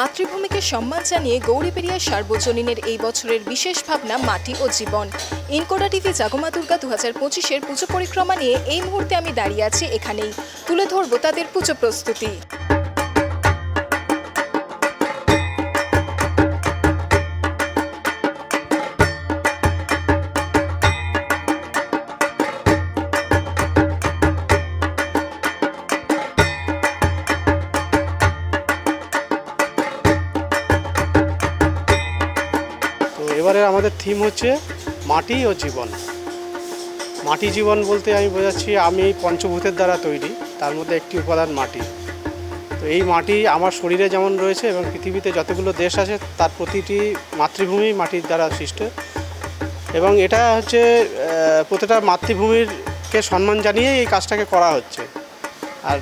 ধন্যবাদ জানিয়ে গৌরীপেরিয়া সার্বজনীনের এই বছরের বিশেষ ভাবনা মাটি ও জীবন। ইনকোডা টিভি জাগমা দুর্গা দু হাজার পঁচিশের পুজো পরিক্রমা নিয়ে এই মুহূর্তে আমি দাঁড়িয়ে আছি এখানেই। তুলে ধরবো তাদের পুজো প্রস্তুতি। এবারে আমাদের থিম হচ্ছে মাটি ও জীবন। মাটি জীবন বলতে আমি বোঝাচ্ছি আমি পঞ্চভূতের দ্বারা তৈরি, তার মধ্যে একটি উপাদান মাটি। তো এই মাটি আমার শরীরে যেমন রয়েছে এবং পৃথিবীতে যতগুলো দেশ আছে, তার প্রতিটি মাতৃভূমি মাটির দ্বারা সৃষ্ট। এবং এটা হচ্ছে প্রতিটা মাতৃভূমিরকে সম্মান জানিয়ে এই কাজটাকে করা হচ্ছে। আর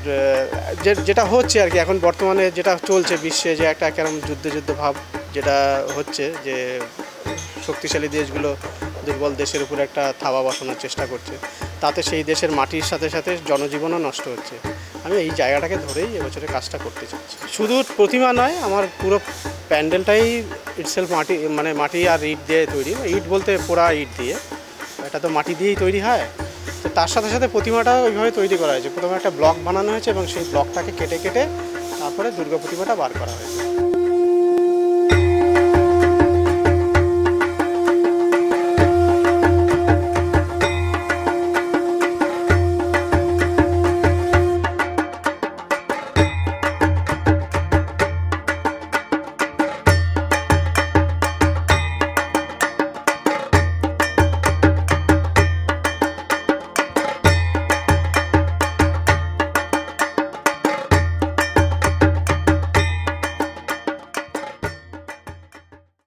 যেটা হচ্ছে আর কি, এখন বর্তমানে যেটা চলছে বিশ্বে যে একটা কেরম যুদ্ধ যুদ্ধ ভাব যেটা হচ্ছে যে শক্তিশালী দেশগুলো দুর্বল দেশের উপর একটা থাবা বসানোর চেষ্টা করছে। তাতে সেই দেশের মাটির সাথে সাথে জনজীবনও নষ্ট হচ্ছে। আমি এই জায়গাটাকে ধরেই এবছরে কাজটা করতে চাচ্ছি। শুধু প্রতিমা নয়, আমার পুরো প্যান্ডেলটাই ইটসেলফ মাটি মানে মাটি আর ইট দিয়ে তৈরি। ইট বলতে পোড়া ইট দিয়ে। এটা তো মাটি দিয়েই তৈরি হয়। তো তার সাথে সাথে প্রতিমাটা ওইভাবে তৈরি করা হয়েছে। প্রথমে একটা ব্লক বানানো হয়েছে এবং সেই ব্লকটাকে কেটে কেটে তারপরে দুর্গা প্রতিমাটা বার করা হয়েছে।